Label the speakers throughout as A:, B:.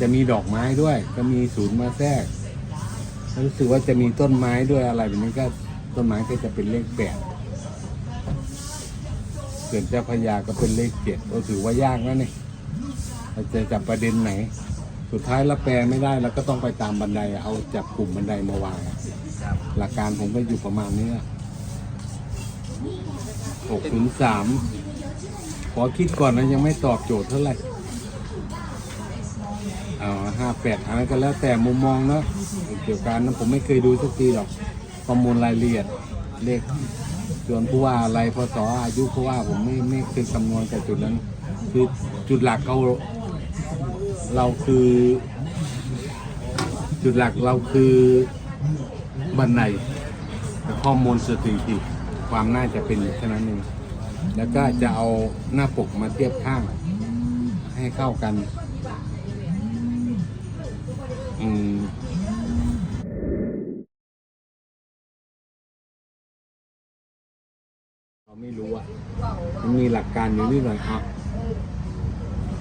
A: จะมีดอกไม้ด้วยก็มีศูนย์มาแทรกรู้สึกว่าจะมีต้นไม้ด้วยอะไรแบบนี้ก็ต้นไม้ก็จะเป็นเลขแปดเกิดเจ้าพระยาก็เป็นเลขเจ็ดก็ถือว่ายากนะนี่เราจะจับประเด็นไหน สุดท้ายเราแปลไม่ได้เราก็ต้องไปตามบันไดเอาจับกลุ่มบันไดมาวางหลักการผมก็อยู่ประมาณนี้หกถึงสามขอคิดก่อนนะยังไม่ตอบโจทย์เท่าไหร่ เอาห้าแปดอะไรก็แล้วแต่มุมมองเนาะเกี่ยวกับนั้นผมไม่เคยดูสักทีหรอกข้อมูลรายละเอียดเลขส่วนผู้ว่าอะไรพศอายุผู้ว่าผมไม่ไม่เคยคำนวณกับจุดนั้น คือจุดหลักเราเราคือ จุดหลักเราคือบันไดแต่ข้อมูลสถิติความน่าจะเป็นแค่นั้นเองแล้วก็จะเอาหน้าปกมาเทียบข้างให้เข้ากัน อืมเราไม่รู้อะ มันมีหลักการอยู่นิดหน่อยครับ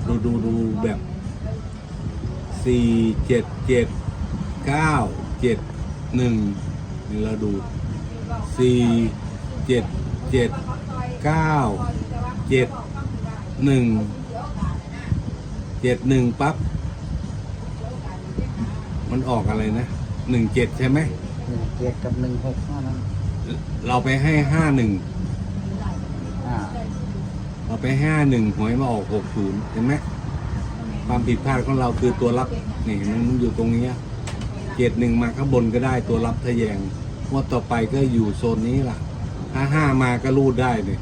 A: ดูดูดูแบบสี่เจ็ดเจ็ดเก้าเจ็ดหนึ่งนี่เราดูสี่เจ็ดเจ็ดเก้าเจ็ดหนึ่งเจ็ดหนึ่งปั๊บ มันออกอะไรนะหนึ่งเจ็ดใช่ไหม
B: หนึ่งเจ็ดกับหนึ่งหกเท่านั้น
A: เราไปให้ห้าหนึ่ง
B: อ่า
A: เราไปห้าหนึ่งหวยมาออกหกศูนย์เห็นไหมความผิดพลาดของเราคือตัวรับนี่เห็นไหมมันอยู่ตรงนี้เจ็ดหนึ่งมาข้างบนก็ได้ตัวรับทะแยงงวดต่อไปก็อยู่โซนนี้ล่ะ ถ้าห้ามาก็รูดได้เลย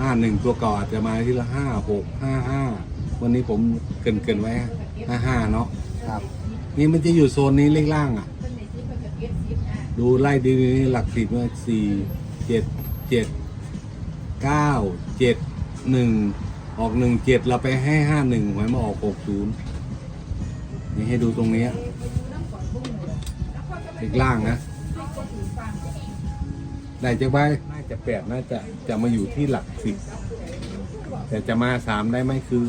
A: ห้าหนึ่งตัวเก่าอาจจะมาที่ละห้าหกห้าห้าวันนี้ผมเกินเกินๆไว้ห้าห้าเนาะ
B: ครับ
A: นี่มันจะอยู่โซนนี้เลขล่างอะ ดูไล่ดีๆนี่หลักสิบว่าสี่เจ็ดเจ็ดเก้าเจ็ดหนึ่งออกหนึ่งเจ็ดเราไปให้ห้าหนึ่งหวยมาออกหกศูนย์นี่ให้ดูตรงนี้เลขล่างนะ ได้จะไปน่าจะแปดน่าจะจะมาอยู่ที่หลักสิบแต่จะมาสามได้ไหมคือ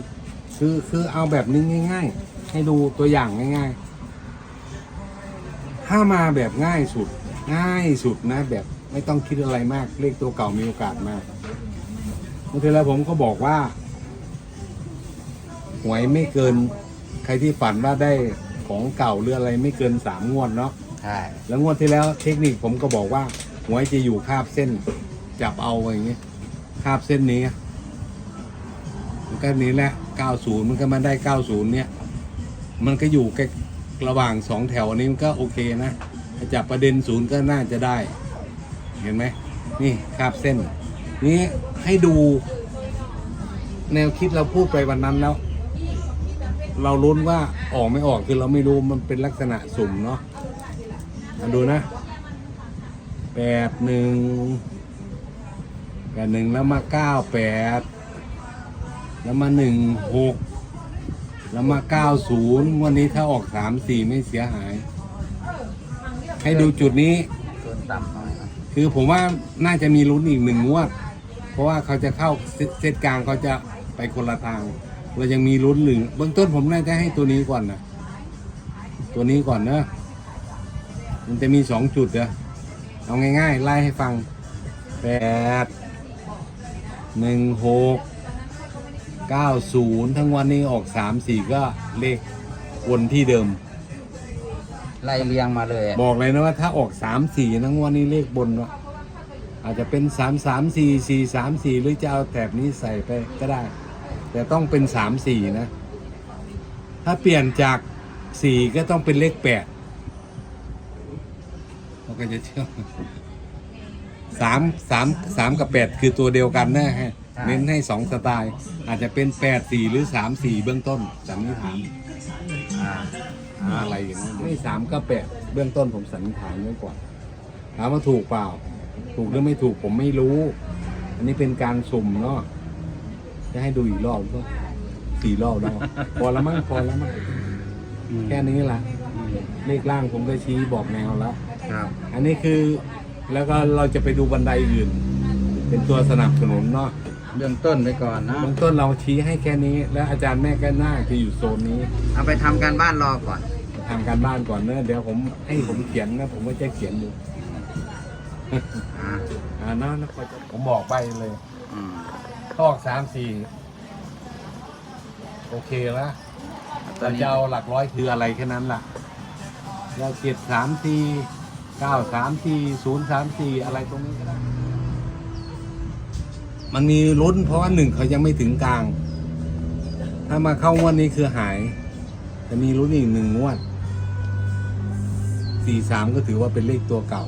A: คือคือเอาแบบนี้ง่าย ๆ ให้ดูตัวอย่างง่าย ๆ ถ้ามาแบบง่ายสุด ง่ายสุดนะ แบบไม่ต้องคิดอะไรมาก เลขตัวเก่ามีโอกาสมากเมื่อทีแล้วผมก็บอกว่า หวยไม่เกิน ใครที่ฝันว่าได้ของเก่าหรืออะไรไม่เกินสามงวดเนาะ
B: ใช่
A: แล้วงวดที่แล้วเทคนิคผมก็บอกว่าหวยจะอยู่คาบเส้น จับเอาอย่างเงี้ยคาบเส้นนี้มันก็นี้แหละ 90 มันก็มาได้ 90 เนี่ย มันก็อยู่ใกล้ ระหว่างสองแถวนี้มันก็โอเคนะถ้าจับประเด็นศูนย์ก็น่าจะได้ เห็นไหมนี่คาบเส้น นี้ให้ดูแนวคิดเราพูดไปวันนั้นแล้ว เราลุ้นว่าออกไม่ออกคือเราไม่รู้มันเป็นลักษณะสุ่มเนาะมาดูนะแปดหนึ่งแปดหนึ่งแล้วมาเก้าแปดแล้วมาหนึ่งหก แล้วมาเก้าศูนย์วันนี้ถ้าออกสามสี่ไม่เสียหาย ให้ดูจุดนี้
B: เกินต่ำหน่อยครับ
A: คือผมว่าน่าจะมีลุ้นอีกหนึ่งงวด เพราะว่าเขาจะเข้าเซเซตกลางเขาจะไปคนละทาง เรายังมีลุ้นหนึ่งเบื้องต้นผมน่าจะให้ตัวนี้ก่อนนะตัวนี้ก่อนเนอะมันจะมีสองจุดเดเอาง่ายๆ ไล่ให้ฟังแปดหนึ่งหก เก้าศูนย์ทั้งวันนี้ออกสามสี่ก็เลขวนที่เดิม
B: ไล่เรียงมาเลยอะ
A: บอกเลยนะว่าถ้าออกสามสี่นะงวดนี้เลขบนวะอาจจะเป็นสามสามสี่สี่สามสี่หรือจะเอาแถบนี้ใส่ไปก็ได้ แต่ต้องเป็นสามสี่นะ ถ้าเปลี่ยนจากสี่ก็ต้องเป็นเลขแปดเราก็จะเชื่อสามสามสามกับแปดคือตัวเดียวกันนะฮะ เน้นให้สองสไตล์ อาจจะเป็นแปดสี่หรือสามสี่เบื้องต้นสันนิษฐาน
B: อ่า
A: อะไรอย่างนั้นไม่สามก็แปดเบื้องต้นผมสันนิษฐานไว้ก่อนถามว่าถูกเปล่า ถูกหรือไม่ถูกผมไม่รู้ อันนี้เป็นการสุ่มเนาะจะให้ดูอีกรอบก็สี่รอบแล้วพอแล้วมั้งพอแล้วมั้งแค่นี้ละเลขล่างผมก็ชี้บอกแนวแล้ว
B: ครับ
A: อันนี้คือแล้วก็เราจะไปดูบันไดอื่น เป็นตัวสนับสนุนเนาะ
B: เบื้องต้นไปก่อนนะ
A: เบื้องต้นเราชี้ให้แค่นี้ แล้วอาจารย์แม่ก็น่าจะอยู่โซนนี้
B: เอาไปทำการบ้านรอก่อน
A: ทำการบ้านก่อนเนอะเดี๋ยวผมให้ผมเขียนนะผมก็จะเขียนดู
B: อ่า
A: อ่าเนอะนะพอจะผมบอกไปเลย
B: อืม
A: ทอกสามสี่โอเคแล้ว
B: ตอ
A: เรา
B: นนี้
A: จะเอาหลักร้อยคืออะไรแค่นั้นล่ะเราเจ็ดสามสี่เก้าสามสี่ศูนย์สามสี่อะไรตรงนี้ก็ได้ มันมีลุ้นเพราะว่าหนึ่งเขายังไม่ถึงกลาง ถ้ามาเข้างวดนี้คือหาย จะมีลุ้นอีกหนึ่งงวดสี่สามก็ถือว่าเป็นเลขตัวเก่า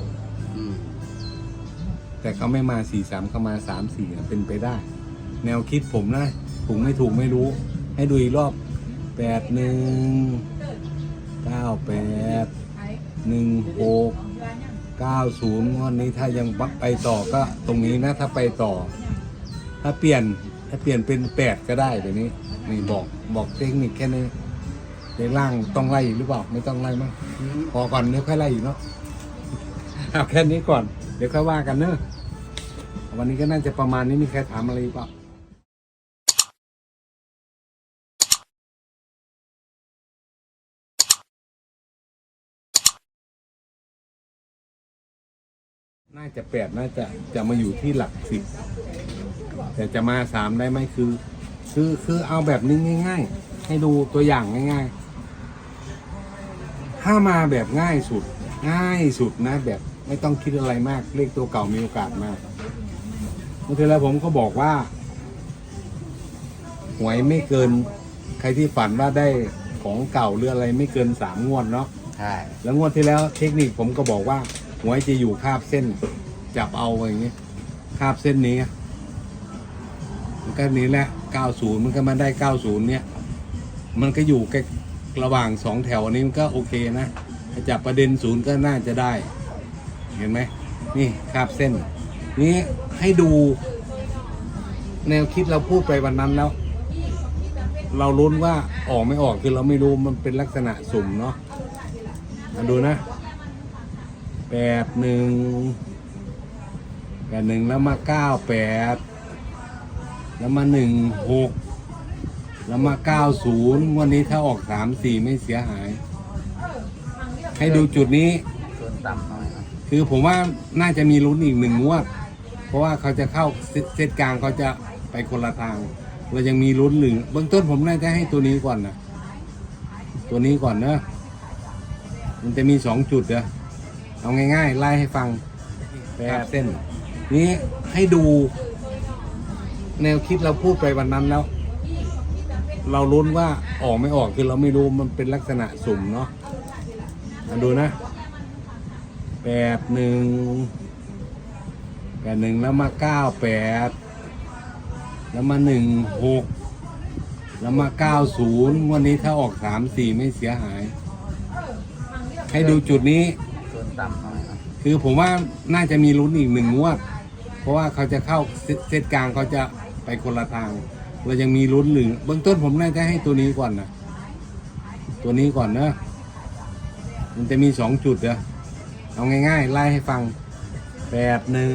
A: แต่เขาไม่มาสี่สามเขามาสามสี่เป็นไปได้ แนวคิดผมนะถูกไม่ถูกไม่รู้ ให้ดูอีกรอบแปดหนึ่งเก้าแปดหนึ่งหกเก้าศูนย์วันนี้ถ้ายังไปต่อก็ตรงนี้นะถ้าไปต่อ ถ้าเปลี่ยนถ้าเปลี่ยนเป็นแปดก็ได้แบบนี้ นี่บอกบอกเทคนิคแค่นี้ในล่างต้องไล่หรือเปล่าไม่ต้องไล่มั้งพอก่อนเดี๋ยวค่อยไล่อีกเนาะเอาแค่นี้ก่อน เดี๋ยวค่อยว่ากันเนอะวันนี้ก็น่าจะประมาณนี้มีใครถามอะไรเปล่าน่าจะแปดน่าจะจะมาอยู่ที่หลักสิบ แต่จะมาสามได้ไหมคือ คือคือเอาแบบนี้ง่าย ๆ ให้ดูตัวอย่างง่าย ๆ ถ้ามาแบบง่ายสุด ง่ายสุดนะแบบไม่ต้องคิดอะไรมากเลขตัวเก่ามีโอกาสมากเมื่อทีแล้วผมก็บอกว่า หวยไม่เกิน ใครที่ฝันว่าได้ของเก่าหรืออะไรไม่เกินสามงวดเนาะ
B: ใช่
A: แล้วงวดที่แล้วเทคนิคผมก็บอกว่าหวยจะอยู่คาบเส้น จับเอาอย่างนี้คาบเส้นนี้มัน ก็นี้แหละ 90 มันก็มาได้ 90 เนี่ย มันก็อยู่ใกล้ระหว่างสองแถวนี้มันก็โอเคนะถ้าจับประเด็นศูนย์ก็น่าจะได้ เห็นไหม นี่คาบเส้น นี้ให้ดู แนวคิดเราพูดไปวันนั้นแล้ว เราลุ้นว่าออกไม่ออกคือเราไม่รู้มันเป็นลักษณะสุ่มเนาะมาดูนะแปดหนึ่งแปดหนึ่งแล้วมาเก้าแปด แล้วมาหนึ่งหกแล้วมาเก้าศูนย์วันนี้ถ้าออกสามสี่ไม่เสียหาย ให้ดูจุดนี้
B: เกินต่ำหน่อยนะ
A: คือผมว่าน่าจะมีลุ้นอีกหนึ่งงวด เพราะว่าเขาจะเข้าเซเซตกลางเขาจะไปคนละทาง เรายังมีลุ้นหนึ่งเบื้องต้นผมน่าจะให้ตัวนี้ก่อนนะตัวนี้ก่อนเนอะมันจะมีสองจุดเด้อเอาง่ายๆไล่ให้ฟังแปดเส้น นี้ให้ดู แนวคิดเราพูดไปวันนั้นแล้ว เราลุ้นว่าออกไม่ออกคือเราไม่รู้มันเป็นลักษณะสุ่มเนาะมาดูนะแปดหนึ่งแปดหนึ่งแล้วมาเก้าแปดแล้วมาหนึ่งหกแล้วมาเก้าศูนย์วันนี้ถ้าออกสามสี่ไม่เสียหาย ให้ดูจุดนี้
B: เกินต่ำหน่อยนะ
A: คือผมว่าน่าจะมีลุ้นอีกหนึ่งงวด เพราะว่าเขาจะเข้าเซตกลางเขาจะ ไปคนละทาง เรายังมีลุ้นหนึ่งเบื้องต้นผมน่าจะให้ตัวนี้ก่อนนะตัวนี้ก่อนเนอะมันจะมีสองจุดเด้อเอาง่ายๆไล่ให้ฟังแปดหนึ่ง